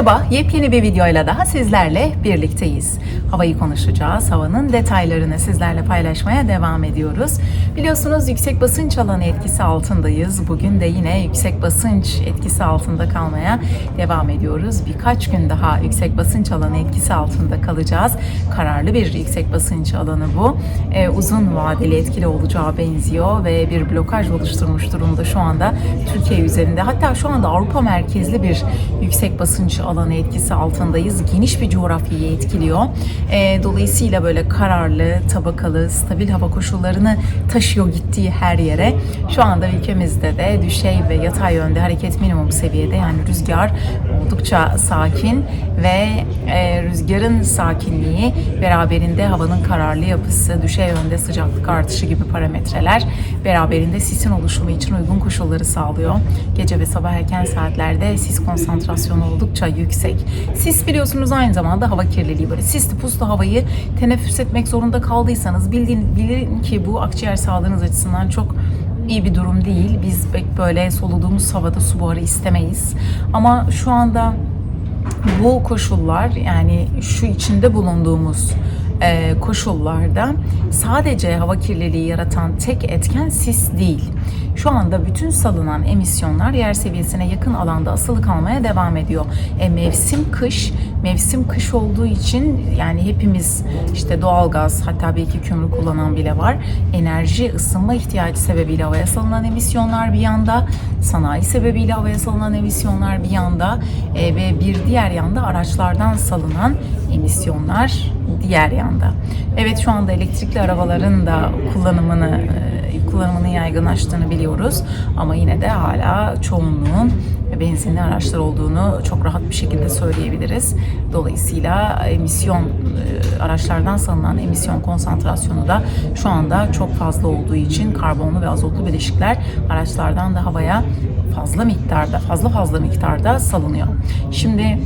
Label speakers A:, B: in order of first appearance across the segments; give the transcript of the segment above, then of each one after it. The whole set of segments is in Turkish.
A: Merhaba, yepyeni bir videoyla daha sizlerle birlikteyiz. Havayı konuşacağız, havanın detaylarını sizlerle paylaşmaya devam ediyoruz. Biliyorsunuz yüksek basınç alanı etkisi altındayız. Bugün de yine yüksek basınç etkisi altında kalmaya devam ediyoruz. Birkaç gün daha yüksek basınç alanı etkisi altında kalacağız. Kararlı bir yüksek basınç alanı bu. Ee, uzun vadeli etkili olacağı benziyor ve bir blokaj oluşturmuş durumda şu anda Türkiye üzerinde. Hatta şu anda Avrupa merkezli bir yüksek basınç alanı etkisi altındayız. Geniş bir coğrafyayı etkiliyor. Ee, dolayısıyla böyle kararlı, tabakalı, stabil hava koşullarını taşıyor gittiği her yere. Şu anda ülkemizde de düşey ve yatay yönde hareket minimum seviyede yani rüzgar oldukça sakin ve e, rüzgarın sakinliği beraberinde havanın kararlı yapısı, düşey yönde sıcaklık artışı gibi parametreler beraberinde sisin oluşumu için uygun koşulları sağlıyor. Gece ve sabah erken saatlerde sis konsantrasyonu oldukça yüksek. Sis biliyorsunuz aynı zamanda hava kirliliği böyle sisli puslu havayı teneffüs etmek zorunda kaldıysanız bildiğin, bilin ki bu akciğer sağlığınız açısından çok iyi bir durum değil. Biz böyle soluduğumuz havada su buharı istemeyiz. Ama şu anda bu koşullar yani şu içinde bulunduğumuz e, koşullarda sadece hava kirliliği yaratan tek etken sis değil. Şu anda bütün salınan emisyonlar yer seviyesine yakın alanda asılı kalmaya devam ediyor. E, mevsim kış, mevsim kış olduğu için yani hepimiz işte doğalgaz hatta belki kömür kullanan bile var. Enerji ısınma ihtiyacı sebebiyle havaya salınan emisyonlar bir yanda, sanayi sebebiyle havaya salınan emisyonlar bir yanda e, ve bir diğer yanda araçlardan salınan emisyonlar diğer yanda. Evet şu anda elektrikli arabaların da kullanımını e, kullanımının yaygınlaştığını biliyoruz ama yine de hala çoğunluğun benzinli araçlar olduğunu çok rahat bir şekilde söyleyebiliriz. Dolayısıyla emisyon e, araçlardan salınan emisyon konsantrasyonu da şu anda çok fazla olduğu için karbonlu ve azotlu bileşikler araçlardan da havaya fazla miktarda, fazla fazla miktarda salınıyor. Şimdi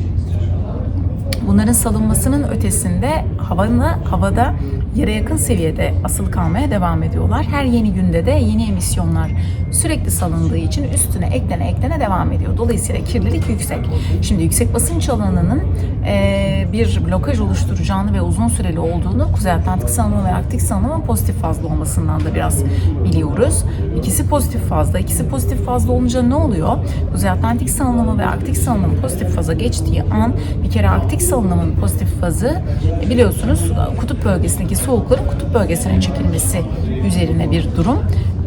A: bunların salınmasının ötesinde havanı, havada yere yakın seviyede asılı kalmaya devam ediyorlar. Her yeni günde de yeni emisyonlar sürekli salındığı için üstüne eklene eklene devam ediyor. Dolayısıyla kirlilik yüksek. Şimdi yüksek basınç alanının e, bir blokaj oluşturacağını ve uzun süreli olduğunu Kuzey Atlantik salınımı ve Arktik salınımın pozitif fazla olmasından da biraz biliyoruz. İkisi pozitif fazla. İkisi pozitif fazla olunca ne oluyor? Kuzey Atlantik salınımı ve Arktik salınımı pozitif faza geçtiği an bir kere Arktik salınımın pozitif fazı e, biliyorsunuz kutup bölgesindeki soğukların kutup bölgesine çekilmesi üzerine bir durum.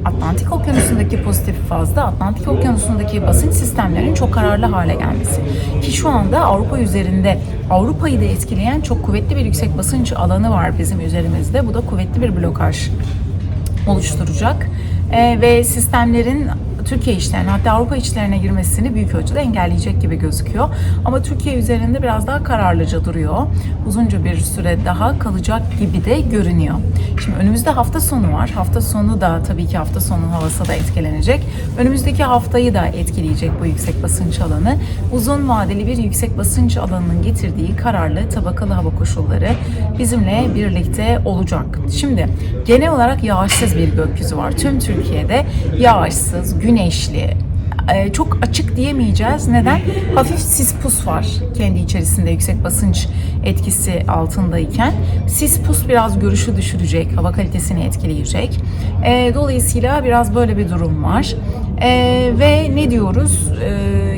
A: Atlantik Okyanusu'ndaki pozitif fazda Atlantik Okyanusu'ndaki basınç sistemlerinin çok kararlı hale gelmesi. Ki şu anda Avrupa üzerinde Avrupa'yı da etkileyen çok kuvvetli bir yüksek basınç alanı var bizim üzerimizde. Bu da kuvvetli bir blokaj oluşturacak. Ee, ve sistemlerin Türkiye içlerine hatta Avrupa içlerine girmesini büyük ölçüde engelleyecek gibi gözüküyor. Ama Türkiye üzerinde biraz daha kararlıca duruyor. Uzunca bir süre daha kalacak gibi de görünüyor. Şimdi önümüzde hafta sonu var. Hafta sonu da tabii ki hafta sonu havası da etkilenecek. Önümüzdeki haftayı da etkileyecek bu yüksek basınç alanı. Uzun vadeli bir yüksek basınç alanının getirdiği kararlı tabakalı hava koşulları bizimle birlikte olacak. Şimdi genel olarak yağışsız bir gökyüzü var. Tüm Türkiye'de yağışsız, güneşli, e, çok açık diyemeyeceğiz. Neden? Hafif sis pus var kendi içerisinde yüksek basınç etkisi altındayken. Sis pus biraz görüşü düşürecek, hava kalitesini etkileyecek. E, dolayısıyla biraz böyle bir durum var. E, ve ne diyoruz?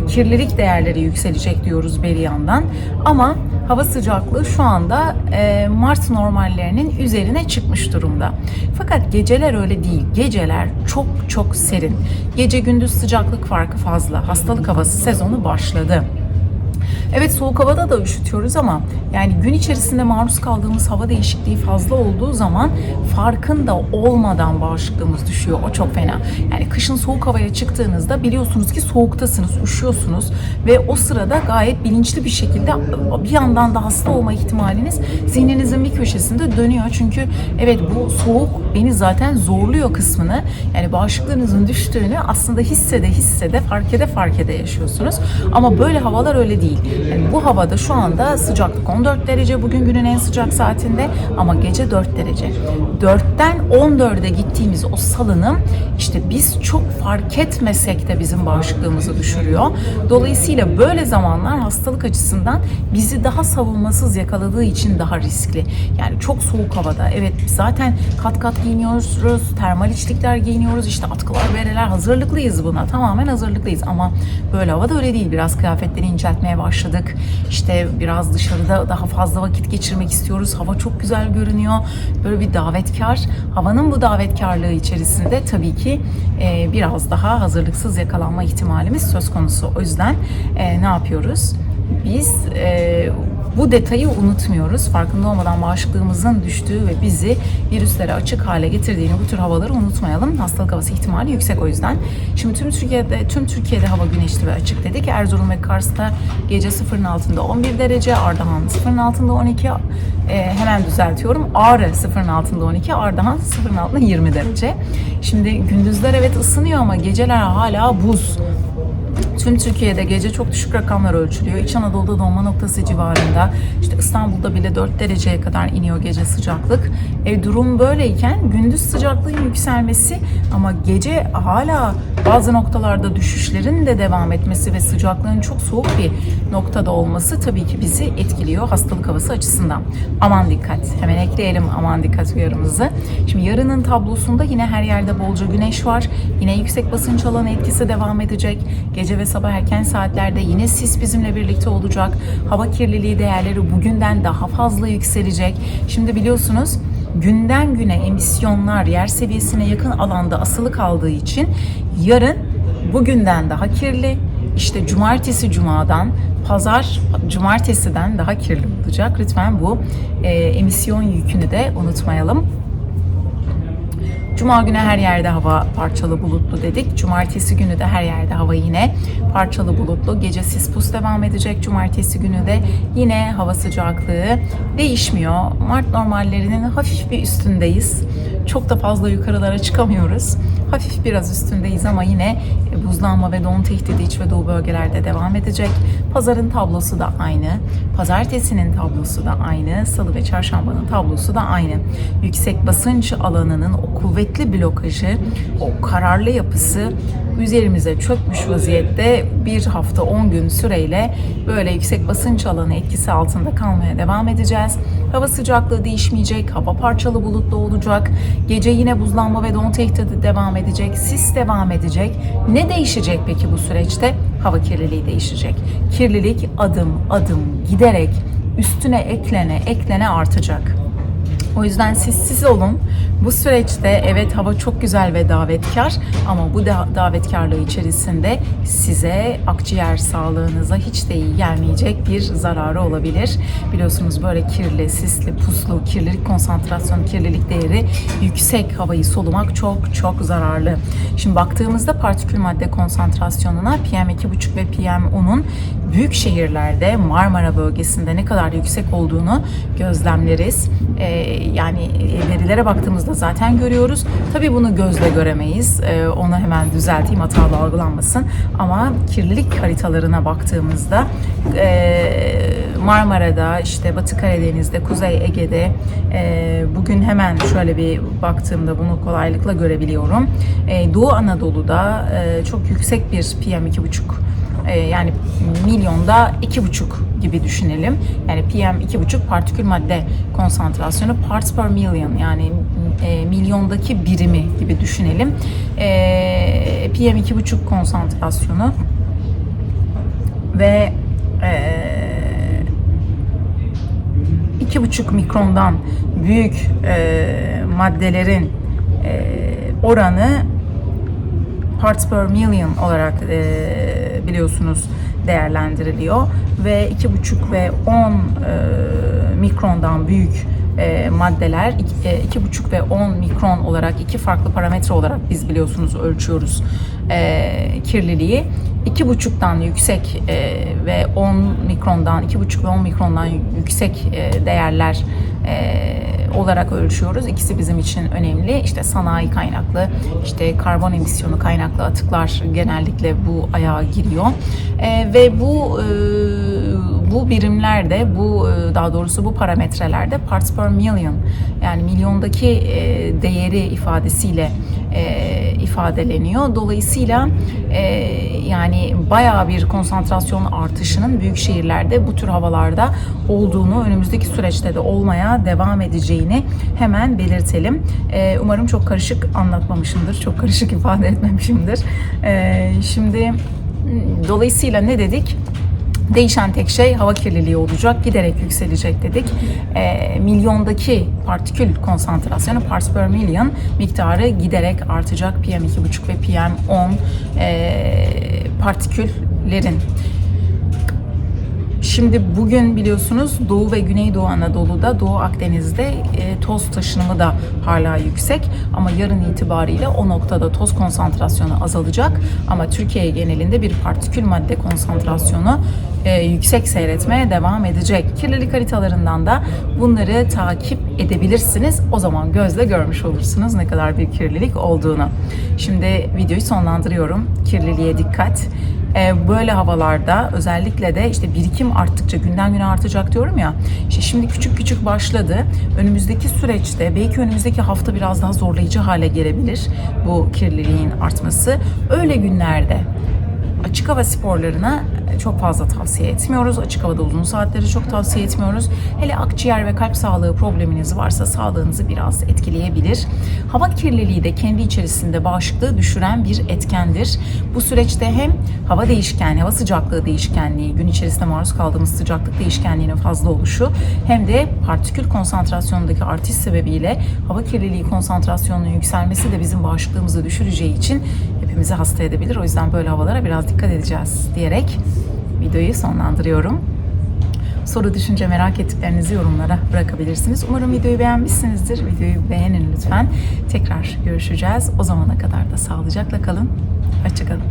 A: Kirlilik değerleri yükselecek diyoruz bir yandan. Ama hava sıcaklığı şu anda e, Mart normallerinin üzerine çıkmış durumda. Fakat geceler öyle değil. Geceler çok çok serin. Gece gündüz sıcaklık farkı fazla. Hastalık havası sezonu başladı. Evet soğuk havada da üşütüyoruz ama yani gün içerisinde maruz kaldığımız hava değişikliği fazla olduğu zaman farkında olmadan bağışıklığımız düşüyor. O çok fena. Yani kışın soğuk havaya çıktığınızda biliyorsunuz ki soğuktasınız, üşüyorsunuz ve o sırada gayet bilinçli bir şekilde bir yandan da hasta olma ihtimaliniz zihninizin bir köşesinde dönüyor. Çünkü evet bu soğuk beni zaten zorluyor kısmını yani bağışıklığınızın düştüğünü aslında hissede hissede fark ede fark ede yaşıyorsunuz. Ama böyle havalar öyle değil. Bu havada şu anda sıcaklık 14 derece bugün günün en sıcak saatinde ama gece 4 derece. 4'ten 14'e gittiğimiz o salınım işte biz çok fark etmesek de bizim bağışıklığımızı düşürüyor. Dolayısıyla böyle zamanlar hastalık açısından bizi daha savunmasız yakaladığı için daha riskli. Yani çok soğuk havada evet zaten kat kat giyiniyoruz, termal içlikler giyiniyoruz, işte atkılar, bereler hazırlıklıyız buna. Tamamen hazırlıklıyız ama böyle havada öyle değil. Biraz kıyafetleri inceltmeye başladık. İşte biraz dışarıda daha fazla vakit geçirmek istiyoruz. Hava çok güzel görünüyor. Böyle bir davetkar. Havanın bu davetkarlığı içerisinde tabii ki e, biraz daha hazırlıksız yakalanma ihtimalimiz söz konusu. O yüzden e, ne yapıyoruz? Biz e, bu detayı unutmuyoruz. Farkında olmadan bağışıklığımızın düştüğü ve bizi virüslere açık hale getirdiğini bu tür havaları unutmayalım. Hastalık havası ihtimali yüksek o yüzden. Şimdi tüm Türkiye'de tüm Türkiye'de hava güneşli ve açık dedik. Erzurum ve Kars'ta gece sıfırın altında 11 derece, Ardahan sıfırın altında 12, e, hemen düzeltiyorum. Ağrı sıfırın altında 12, Ardahan sıfırın altında 20 derece. Şimdi gündüzler evet ısınıyor ama geceler hala buz. Tüm Türkiye'de gece çok düşük rakamlar ölçülüyor. İç Anadolu'da donma noktası civarında. İşte İstanbul'da bile 4 dereceye kadar iniyor gece sıcaklık. E, durum böyleyken gündüz sıcaklığın yükselmesi ama gece hala bazı noktalarda düşüşlerin de devam etmesi ve sıcaklığın çok soğuk bir noktada olması tabii ki bizi etkiliyor hastalık havası açısından. Aman dikkat. Hemen ekleyelim aman dikkat uyarımızı. Şimdi yarının tablosunda yine her yerde bolca güneş var. Yine yüksek basınç alanı etkisi devam edecek. Gece ve sabah erken saatlerde yine sis bizimle birlikte olacak. Hava kirliliği değerleri bugünden daha fazla yükselecek. Şimdi biliyorsunuz günden güne emisyonlar yer seviyesine yakın alanda asılı kaldığı için yarın bugünden daha kirli, işte cumartesi cumadan, pazar cumartesiden daha kirli olacak. Lütfen bu e, emisyon yükünü de unutmayalım. Cuma günü her yerde hava parçalı bulutlu dedik. Cumartesi günü de her yerde hava yine parçalı bulutlu. Gece sis pus devam edecek. Cumartesi günü de yine hava sıcaklığı değişmiyor. Mart normallerinin hafif bir üstündeyiz. Çok da fazla yukarılara çıkamıyoruz. Hafif biraz üstündeyiz ama yine buzlanma ve don tehdidi iç ve doğu bölgelerde devam edecek. Pazarın tablosu da aynı. Pazartesinin tablosu da aynı. Salı ve çarşambanın tablosu da aynı. Yüksek basınç alanının o kuvvetli blokajı, o kararlı yapısı üzerimize çökmüş vaziyette bir hafta 10 gün süreyle böyle yüksek basınç alanı etkisi altında kalmaya devam edeceğiz. Hava sıcaklığı değişmeyecek, hava parçalı bulutlu olacak. Gece yine buzlanma ve don tehdidi devam edecek, sis devam edecek. Ne değişecek peki bu süreçte? Hava kirliliği değişecek. Kirlilik adım adım giderek üstüne eklene eklene artacak. O yüzden siz siz olun. Bu süreçte evet hava çok güzel ve davetkar ama bu da davetkarlığı içerisinde size akciğer sağlığınıza hiç de iyi gelmeyecek bir zararı olabilir. Biliyorsunuz böyle kirli, sisli, puslu, kirlilik konsantrasyonu, kirlilik değeri yüksek havayı solumak çok çok zararlı. Şimdi baktığımızda partikül madde konsantrasyonuna PM2,5 ve PM10'un büyük şehirlerde Marmara bölgesinde ne kadar yüksek olduğunu gözlemleriz. Ee, yani verilere baktığımızda zaten görüyoruz. Tabii bunu gözle göremeyiz. Ee, onu hemen düzelteyim hatalı algılanmasın. Ama kirlilik haritalarına baktığımızda e, Marmara'da, işte Batı Karadeniz'de, Kuzey Ege'de e, bugün hemen şöyle bir baktığımda bunu kolaylıkla görebiliyorum. E, Doğu Anadolu'da e, çok yüksek bir PM2,5 e, yani milyonda iki buçuk gibi düşünelim. Yani PM iki buçuk partikül madde konsantrasyonu parts per million yani e, milyondaki birimi gibi düşünelim. E, PM iki buçuk konsantrasyonu ve e, iki buçuk mikrondan büyük e, maddelerin e, oranı parts per million olarak e, biliyorsunuz değerlendiriliyor ve 2,5 ve 10 e, mikrondan büyük e, maddeler 2,5 ve 10 mikron olarak iki farklı parametre olarak biz biliyorsunuz ölçüyoruz e, kirliliği. 2,5'tan yüksek e, ve 10 mikrondan 2,5 ve 10 mikrondan yüksek e, değerler e, olarak ölçüyoruz. İkisi bizim için önemli. İşte sanayi kaynaklı, işte karbon emisyonu kaynaklı atıklar genellikle bu ayağa giriyor. E, ve bu e, bu birimlerde, bu e, daha doğrusu bu parametrelerde parts per million yani milyondaki e, değeri ifadesiyle e, ifadeleniyor. Dolayısıyla yani bayağı bir konsantrasyon artışının büyük şehirlerde bu tür havalarda olduğunu, önümüzdeki süreçte de olmaya devam edeceğini hemen belirtelim. Umarım çok karışık anlatmamışımdır, çok karışık ifade etmemişimdir. Şimdi dolayısıyla ne dedik? Değişen tek şey hava kirliliği olacak, giderek yükselecek dedik. E, milyondaki partikül konsantrasyonu, parts per million miktarı giderek artacak. PM2,5 ve PM10 e, partiküllerin. Şimdi bugün biliyorsunuz Doğu ve Güneydoğu Anadolu'da, Doğu Akdeniz'de e, toz taşınımı da hala yüksek. Ama yarın itibariyle o noktada toz konsantrasyonu azalacak. Ama Türkiye genelinde bir partikül madde konsantrasyonu e, yüksek seyretmeye devam edecek. Kirlilik haritalarından da bunları takip edebilirsiniz. O zaman gözle görmüş olursunuz ne kadar bir kirlilik olduğunu. Şimdi videoyu sonlandırıyorum. Kirliliğe dikkat. E, böyle havalarda özellikle de işte birikim arttıkça günden güne artacak diyorum ya. İşte şimdi küçük küçük başladı. Önümüzdeki süreçte belki önümüzdeki hafta biraz daha zorlayıcı hale gelebilir bu kirliliğin artması. Öyle günlerde açık hava sporlarına çok fazla tavsiye etmiyoruz. Açık havada uzun saatleri çok tavsiye etmiyoruz. Hele akciğer ve kalp sağlığı probleminiz varsa sağlığınızı biraz etkileyebilir. Hava kirliliği de kendi içerisinde bağışıklığı düşüren bir etkendir. Bu süreçte hem hava değişkenliği, hava sıcaklığı değişkenliği, gün içerisinde maruz kaldığımız sıcaklık değişkenliğinin fazla oluşu hem de partikül konsantrasyonundaki artış sebebiyle hava kirliliği konsantrasyonunun yükselmesi de bizim bağışıklığımızı düşüreceği için hepimizi hasta edebilir. O yüzden böyle havalara biraz dikkat edeceğiz diyerek videoyu sonlandırıyorum. Soru, düşünce, merak ettiklerinizi yorumlara bırakabilirsiniz. Umarım videoyu beğenmişsinizdir. Videoyu beğenin lütfen. Tekrar görüşeceğiz. O zamana kadar da sağlıcakla kalın. Hoşçakalın.